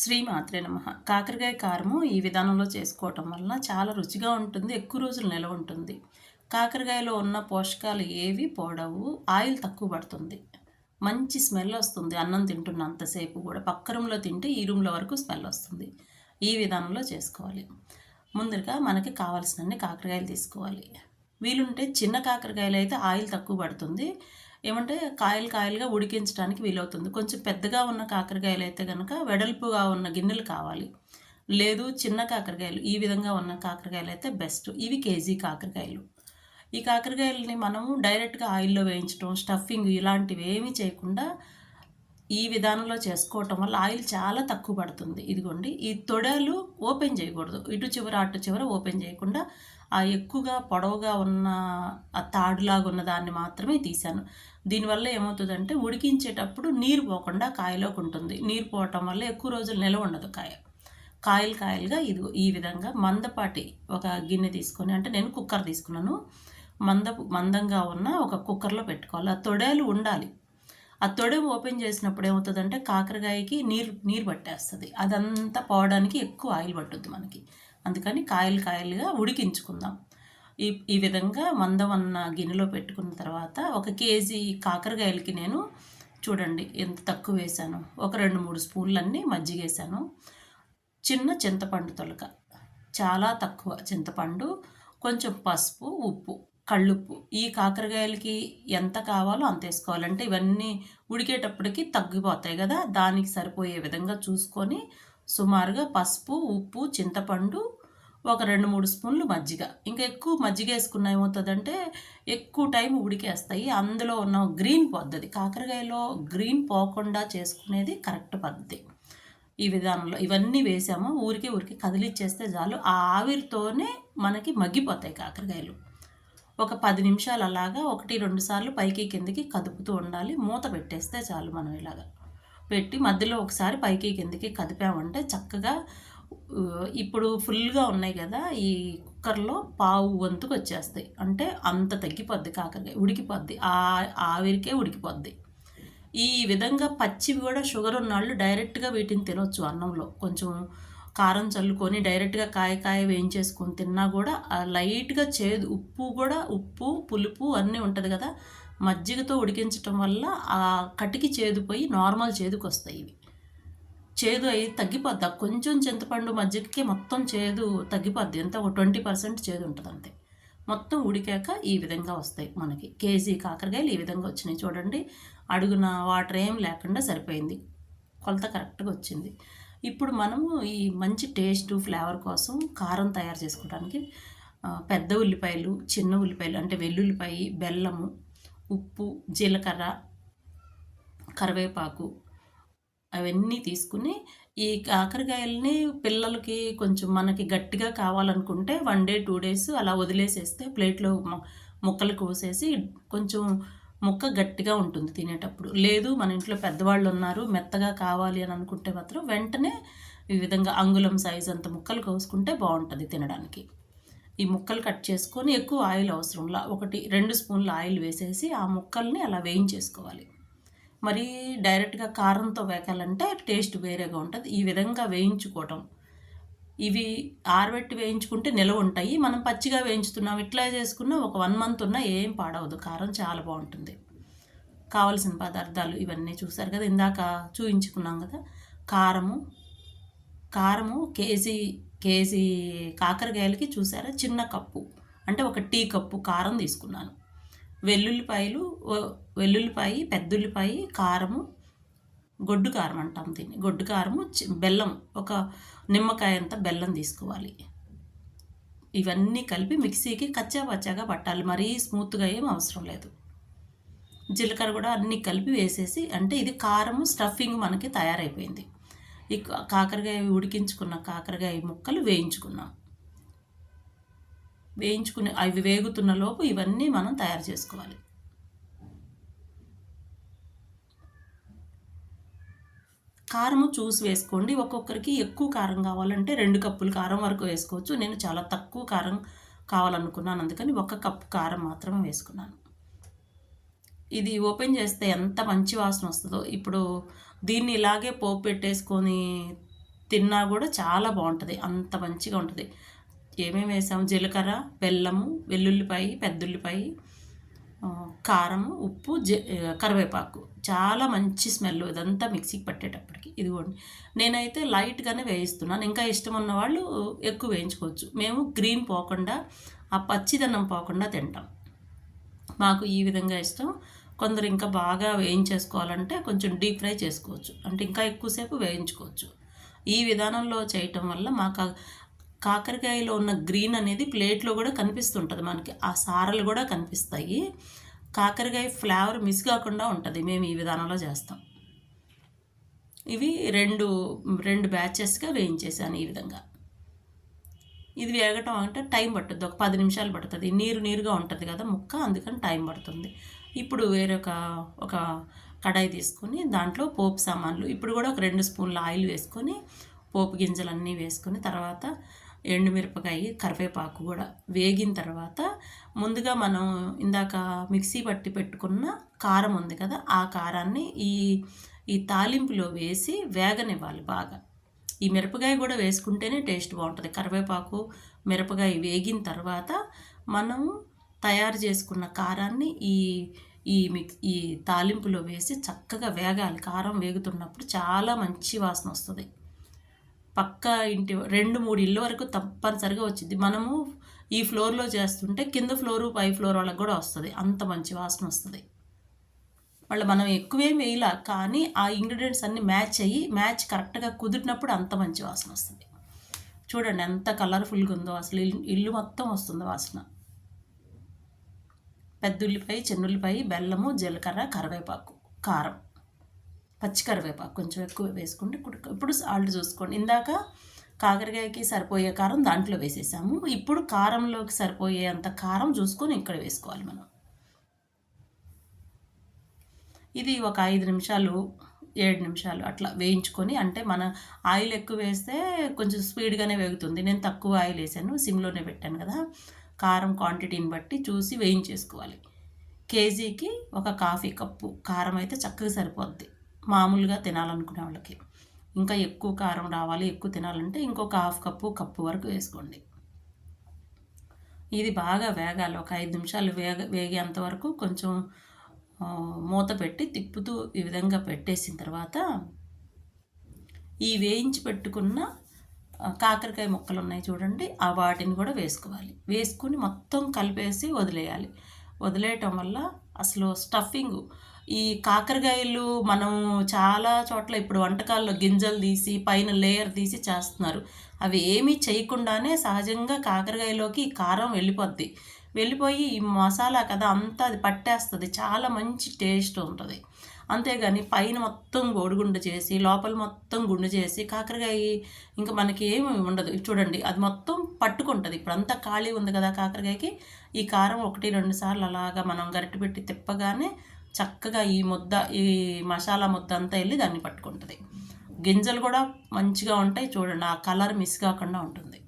శ్రీమాత్రే నమ. కాకరకాయ కారము ఈ విధానంలో చేసుకోవటం వలన చాలా రుచిగా ఉంటుంది ఎక్కువ రోజులు నిలవ ఉంటుంది. కాకరకాయలో ఉన్న పోషకాలు ఏవి పోడవు ఆయిల్ తక్కువ పడుతుంది. మంచి స్మెల్ వస్తుంది అన్నం తింటున్నంతసేపు కూడా. పక్క రూమ్లో తింటే ఈ రూమ్లో వరకు స్మెల్ వస్తుంది. ఈ విధానంలో చేసుకోవాలి. ముందుగా మనకి కావాల్సినన్ని కాకరకాయలు తీసుకోవాలి. వీలుంటే చిన్న కాకరకాయలు అయితే ఆయిల్ తక్కువ పడుతుంది. ఏమంటే కాయలు కాయలుగా ఉడికించడానికి వీలవుతుంది. కొంచెం పెద్దగా ఉన్న కాకరకాయలు అయితే కనుక వెడల్పుగా ఉన్న గిన్నెలు కావాలి. లేదు చిన్న కాకరకాయలు. ఈ విధంగా ఉన్న కాకరకాయలు అయితే బెస్ట్. ఇవి కేజీ కాకరకాయలు. ఈ కాకరకాయలని మనము డైరెక్ట్గా ఆయిల్లో వేయించడం స్టఫింగ్ ఇలాంటివి ఏమీ చేయకుండా ఈ విధానంలో చేసుకోవటం వల్ల ఆయిల్ చాలా తక్కువ పడుతుంది. ఇదిగోండి ఈ తొడలు ఓపెన్ చేయకూడదు. ఇటు చివర అటు చివర ఓపెన్ చేయకుండా ఆ ఎక్కువగా పొడవుగా ఉన్న ఆ తాడులాగా ఉన్న దాన్ని మాత్రమే తీశాను. దీనివల్ల ఏమవుతుందంటే ఉడికించేటప్పుడు నీరు పోకుండా కాయలోకి ఉంటుంది. నీరు పోవటం వల్ల ఎక్కువ రోజులు నిలవ ఉండదు కాయ. కాయలు కాయలుగా ఇది ఈ విధంగా మందపాటి ఒక గిన్నె తీసుకొని అంటే నేను కుక్కర్ తీసుకున్నాను. మంద మందంగా ఉన్న ఒక కుక్కర్లో పెట్టుకోవాలి. ఆ తొడేలు ఉండాలి. ఆ తొడె ఓపెన్ చేసినప్పుడు ఏమవుతుందంటే కాకరకాయకి నీరు నీరు పట్టేస్తుంది. అదంతా పోవడానికి ఎక్కువ ఆయిల్ పట్టుద్ది మనకి. అందుకని కాయలు కాయలుగా ఉడికించుకుందాం. ఈ ఈ విధంగా మందం అన్న గిన్నెలో పెట్టుకున్న తర్వాత ఒక కేజీ కాకరకాయలకి నేను చూడండి ఎంత తక్కువ వేసాను. ఒక రెండు మూడు స్పూన్లన్నీ మజ్జిగ వేసాను చిన్న చింతపండు తొలక. చాలా తక్కువ చింతపండు కొంచెం పసుపు ఉప్పు. కళ్ళుప్పు. ఈ కాకరకాయలకి ఎంత కావాలో అంత వేసుకోవాలంటే ఇవన్నీ ఉడికేటప్పటికి తగ్గిపోతాయి కదా. దానికి సరిపోయే విధంగా చూసుకొని సుమారుగా పసుపు ఉప్పు చింతపండు ఒక రెండు మూడు స్పూన్లు మజ్జిగ. ఇంకా ఎక్కువ మజ్జిగ వేసుకున్న ఏమవుతుందంటే ఎక్కువ టైం ఉడికేస్తాయి. అందులో ఉన్న గ్రీన్ పద్ధతి కాకరకాయలో గ్రీన్ పోకుండా చేసుకునేది కరెక్ట్ పద్ధతి. ఈ విధానంలో ఇవన్నీ వేసాము. ఊరికే ఊరికి కదిలిచ్చేస్తే చాలు. ఆ ఆవిరితోనే మనకి మగ్గిపోతాయి కాకరకాయలు. ఒక పది నిమిషాలు అలాగా ఒకటి రెండు సార్లు పైకి కిందకి కదుపుతూ ఉండాలి. మూత పెట్టేస్తే చాలు మనం ఇలాగా. పెట్టి మధ్యలో ఒకసారి పైకి కిందకి కదిపామంటే చక్కగా ఇప్పుడు ఫుల్గా ఉన్నాయి కదా ఈ కుక్కర్లో పావు వంతుకు వచ్చేస్తాయి. అంటే అంత తగ్గిపోద్ది కాకరకాయ ఉడికిపోద్ది. ఆ ఆవిరికే ఉడికిపోద్ది. ఈ విధంగా పచ్చివి కూడా షుగర్ ఉన్నవాళ్ళు డైరెక్ట్గా వీటిని తినొచ్చు అన్నంలో. కొంచెం కారం చల్లుకొని డైరెక్ట్గా కాయ కాయ వేయించేసుకొని తిన్నా కూడా లైట్గా చేదు ఉప్పు కూడా ఉప్పు పులుపు అన్నీ ఉంటుంది కదా మజ్జిగతో ఉడికించటం వల్ల ఆ కటికి చేదుపోయి నార్మల్ చేదుకు వస్తాయి ఇవి. చేదు అయి తగ్గిపోద్ది. కొంచెం చింతపండు మజ్జిగకి మొత్తం చేదు తగ్గిపోద్ది. ఎంత? ఒక ట్వంటీ పర్సెంట్ చేదు ఉంటుంది అంతే. మొత్తం ఉడికాక ఈ విధంగా వస్తాయి మనకి. కేజీ కాకరకాయలు ఈ విధంగా వచ్చినాయి చూడండి. అడుగున వాటర్ ఏం లేకుండా సరిపోయింది. కొలత కరెక్ట్గా వచ్చింది. ఇప్పుడు మనము ఈ మంచి టేస్ట్ ఫ్లేవర్ కోసం కారం తయారు చేసుకోవడానికి పెద్ద ఉల్లిపాయలు చిన్న ఉల్లిపాయలు అంటే వెల్లుల్లిపాయ బెల్లము ఉప్పు జీలకర్ర కరివేపాకు అవన్నీ తీసుకుని ఈ కాకరకాయలని పిల్లలకి కొంచెం మనకి గట్టిగా కావాలనుకుంటే వన్ డే టూ డేస్ అలా వదిలేసేస్తే ప్లేట్లో ముక్కలు కోసేసి కొంచెం ముక్క గట్టిగా ఉంటుంది తినేటప్పుడు. లేదు మన ఇంట్లో పెద్దవాళ్ళు ఉన్నారు మెత్తగా కావాలి అని అనుకుంటే మాత్రం వెంటనే ఈ విధంగా అంగుళం సైజ్ అంత ముక్కలు కోసుకుంటే బాగుంటుంది తినడానికి. ఈ ముక్కలు కట్ చేసుకొని ఎక్కువ ఆయిల్ అవసరంలా ఒకటి రెండు స్పూన్ల ఆయిల్ వేసేసి ఆ ముక్కల్ని అలా వేయించేసుకోవాలి. మరి డైరెక్ట్గా కారంతో వేకాలంటే టేస్ట్ వేరేగా ఉంటుంది. ఈ విధంగా వేయించుకోవటం ఇవి ఆరబెట్టి వేయించుకుంటే నిలవ ఉంటాయి. మనం పచ్చిగా వేయించుతున్నాం ఇట్లా చేసుకున్నా ఒక వన్ మంత్ ఉన్నా ఏం పాడవదు. కారం చాలా బాగుంటుంది. కావలసిన పదార్థాలు ఇవన్నీ చూసారు కదా ఇందాక చూయించుకున్నాం కదా. కారము కారము కేజీ కేజీ కాకరకాయలకి చూసారా? చిన్న కప్పు అంటే ఒక టీ కప్పు కారం తీసుకున్నాను. వెల్లుల్లిపాయలు వెల్లుల్లిపాయ పెద్దుల్లిపాయ కారము గొడ్డు కారం అంటాం దీన్ని. గొడ్డు కారము బెల్లం ఒక నిమ్మకాయ అంత బెల్లం తీసుకోవాలి. ఇవన్నీ కలిపి మిక్సీకి కచ్చా పచ్చాగా పట్టాలి. మరీ స్మూత్గా ఏం అవసరం లేదు. జీలకర్ర కూడా అన్నీ కలిపి వేసేసి అంటే ఇది కారము స్టఫింగ్ మనకి తయారైపోయింది. ఈ కాకరకాయ ఉడికించుకున్న కాకరకాయ ముక్కలు వేయించుకున్నాం. వేయించుకుని అవి వేగుతున్న లోపు ఇవన్నీ మనం తయారు చేసుకోవాలి. కారము చూసి వేసుకోండి. ఒక్కొక్కరికి ఎక్కువ కారం కావాలంటే రెండు కప్పులు కారం వరకు వేసుకోవచ్చు. నేను చాలా తక్కువ కారం కావాలనుకున్నాను. అందుకని ఒక కప్పు కారం మాత్రమే వేసుకున్నాను. ఇది ఓపెన్ చేస్తే ఎంత మంచి వాసన వస్తుందో. ఇప్పుడు దీన్ని ఇలాగే పోపు పెట్టేసుకొని తిన్నా కూడా చాలా బాగుంటుంది. అంత మంచిగా ఉంటుంది. ఏమేమి వేసాము జీలకర్ర బెల్లము వెల్లుల్లిపాయి పెద్దుల్లిపాయి కారం ఉప్పు కరివేపాకు. చాలా మంచి స్మెల్ ఇదంతా మిక్సీకి పట్టేటప్పటికి. ఇదిగోండి. నేనైతే లైట్గానే వేయిస్తున్నాను. ఇంకా ఇష్టం ఉన్న వాళ్ళు ఎక్కువ వేయించుకోవచ్చు. మేము గ్రీన్ పోకుండా ఆ పచ్చిదన్నం పోకుండా తింటాం. మాకు ఈ విధంగా ఇష్టం. కొందరు ఇంకా బాగా వేయించేసుకోవాలంటే కొంచెం డీప్ ఫ్రై చేసుకోవచ్చు. అంటే ఇంకా ఎక్కువసేపు వేయించుకోవచ్చు. ఈ విధానంలో చేయటం వల్ల మాకు కాకరకాయలో ఉన్న గ్రీన్ అనేది ప్లేట్లో కూడా కనిపిస్తుంటుంది మనకి. ఆ సారలు కూడా కనిపిస్తాయి. కాకరకాయ ఫ్లేవర్ మిస్ కాకుండా ఉంటుంది. మేము ఈ విధానంలో చేస్తాం. ఇవి రెండు రెండు బ్యాచెస్గా వేయించేసాను ఈ విధంగా. ఇది వేగటం అంటే టైం పట్టుద్ది. ఒక పది నిమిషాలు పడుతుంది. నీరు నీరుగా ఉంటుంది కదా ముక్క అందుకని టైం పడుతుంది. ఇప్పుడు వేరొక ఒక కడాయి తీసుకొని దాంట్లో పోపు సామాన్లు ఇప్పుడు కూడా ఒక రెండు స్పూన్ల ఆయిల్ వేసుకొని పోపు గింజలన్నీ వేసుకొని తర్వాత ఎండుమిరపకాయ కరివేపాకు కూడా వేగిన తర్వాత ముందుగా మనం ఇందాక మిక్సీ పట్టి పెట్టుకున్న కారం ఉంది కదా ఆ కారాన్ని ఈ ఈ తాలింపులో వేసి వేగనివ్వాలి బాగా. ఈ మిరపకాయ కూడా వేసుకుంటేనే టేస్ట్ బాగుంటుంది. కరివేపాకు మిరపకాయ వేగిన తర్వాత మనం తయారు చేసుకున్న కారాన్ని ఈ ఈ మిక్స్ ఈ తాలింపులో వేసి చక్కగా వేగాలి. కారం వేగుతున్నప్పుడు చాలా మంచి వాసన వస్తుంది. పక్క ఇంటి రెండు మూడు ఇళ్ళ వరకు తప్పనిసరిగా వచ్చింది. మనము ఈ ఫ్లోర్లో చేస్తుంటే కింద ఫ్లోరు పై ఫ్లోర్ వాళ్ళకి కూడా వస్తుంది. అంత మంచి వాసన వస్తుంది. మళ్ళీ మనం ఎక్కువేం వేయలా కానీ ఆ ఇంగ్రీడియంట్స్ అన్నీ మ్యాచ్ అయ్యి మ్యాచ్ కరెక్ట్గా కుదిరినప్పుడు అంత మంచి వాసన వస్తుంది. చూడండి ఎంత కలర్ఫుల్గా ఉందో అసలు ఇల్లు మొత్తం వస్తుంది వాసన. పెద్ద ఉల్లిపాయ చిన్నుల్లిపాయ బెల్లము జీలకర్ర కరివేపాకు కారం. పచ్చికరివేపాకు కొంచెం ఎక్కువ వేసుకుంటే ఇప్పుడు సాల్ట్ చూసుకోండి. ఇందాక కాకరకాయకి సరిపోయే కారం దాంట్లో వేసేసాము. ఇప్పుడు కారంలోకి సరిపోయే అంత కారం చూసుకొని ఇక్కడ వేసుకోవాలి మనం. ఇది ఒక ఐదు నిమిషాలు ఏడు నిమిషాలు అట్లా వేయించుకొని అంటే మన ఆయిల్ ఎక్కువ వేస్తే కొంచెం స్పీడ్గానే వేగుతుంది. నేను తక్కువ ఆయిల్ వేసాను సిమ్లోనే పెట్టాను కదా. కారం క్వాంటిటీని బట్టి చూసి వేయించేసుకోవాలి. కేజీకి ఒక కాఫీ కప్పు కారం అయితే చక్కగా సరిపోద్ది. మామూలుగా తినాలనుకునే వాళ్ళకి. ఇంకా ఎక్కువ కారం రావాలి ఎక్కువ తినాలంటే ఇంకొక హాఫ్ కప్పు కప్పు వరకు వేసుకోండి. ఇది బాగా వేగాలి. ఒక ఐదు నిమిషాలు వేగ వేగేంత వరకు కొంచెం మూత పెట్టి తిప్పుతూ ఈ విధంగా పెట్టేసిన తర్వాత ఈ వేయించి పెట్టుకున్న కాకరకాయ ముక్కలు ఉన్నాయి చూడండి ఆ వాటిని కూడా వేసుకోవాలి. వేసుకుని మొత్తం కలిపేసి వదిలేయాలి. వదిలేయటం వల్ల అసలు స్టఫింగ్ ఈ కాకరకాయలు మనం చాలా చోట్ల ఇప్పుడు వంటకాల్లో గింజలు తీసి పైన లేయర్ తీసి చేస్తున్నారు. అవి ఏమీ చేయకుండానే సహజంగా కాకరకాయలోకి కారం వెళ్ళిపోద్ది. వెళ్ళిపోయి ఈ మసాలా కదా అంతా అది పట్టేస్తుంది. చాలా మంచి టేస్ట్ ఉంటుంది. అంతేగాని పైన మొత్తం గోడుగుండు చేసి లోపల మొత్తం గుండు చేసి కాకరకాయ ఇంకా మనకి ఏమి ఉండదు. చూడండి అది మొత్తం పట్టుకుంటుంది. ఇప్పుడు అంతా ఖాళీ ఉంది కదా కాకరకాయకి. ఈ కారం ఒకటి రెండు సార్లు అలాగా మనం గరిటె పెట్టి తిప్పగానే చక్కగా ఈ ముద్ద ఈ మసాలా ముద్ద అంతా వెళ్ళి దాన్ని పట్టుకుంటుంది. గింజలు కూడా మంచిగా ఉంటాయి చూడండి ఆ కలర్ మిస్ కాకుండా ఉంటుంది.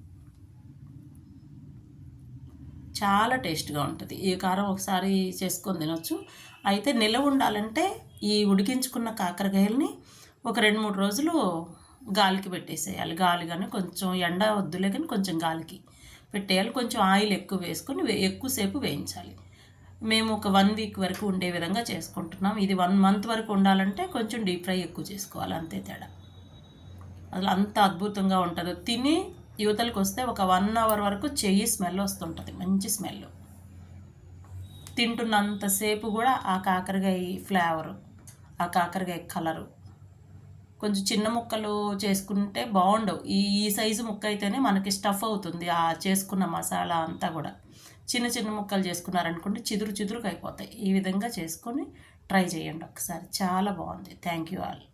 చాలా టేస్ట్గా ఉంటుంది. ఈ కారం ఒకసారి చేసుకొని తినొచ్చు. అయితే నిలవ ఉండాలంటే ఈ ఉడికించుకున్న కాకరకాయలని ఒక రెండు మూడు రోజులు గాలికి పెట్టేసేయాలి. గాలి కానీ కొంచెం ఎండ వద్దులే కానీ కొంచెం గాలికి పెట్టేయాలి. కొంచెం ఆయిల్ ఎక్కువ వేసుకొని ఎక్కువసేపు వేయించాలి. మేము ఒక వన్ వీక్ వరకు ఉండే విధంగా చేసుకుంటున్నాం. ఇది వన్ మంత్ వరకు ఉండాలంటే కొంచెం డీప్ ఫ్రై ఎక్కువ చేసుకోవాలి అంతే తేడా. అసలు అంత అద్భుతంగా ఉంటుంది. తిని యువతలకు వస్తే ఒక వన్ అవర్ వరకు చెయ్యి స్మెల్ వస్తుంటుంది మంచి స్మెల్ తింటున్నంతసేపు కూడా ఆ కాకరకాయ ఫ్లేవరు ఆ కాకరకాయ కలరు కొంచెం చిన్న ముక్కలు చేసుకుంటే బాగుండవు. ఈ ఈ సైజు ముక్క అయితేనే మనకి స్టఫ్ అవుతుంది ఆ చేసుకున్న మసాలా అంతా కూడా. చిన్న చిన్న ముక్కలు చేసుకున్నారనుకోండి చిదురు చిదురుకు అయిపోతాయి. ఈ విధంగా చేసుకొని ట్రై చేయండి ఒకసారి. చాలా బాగుంది. Thank you all.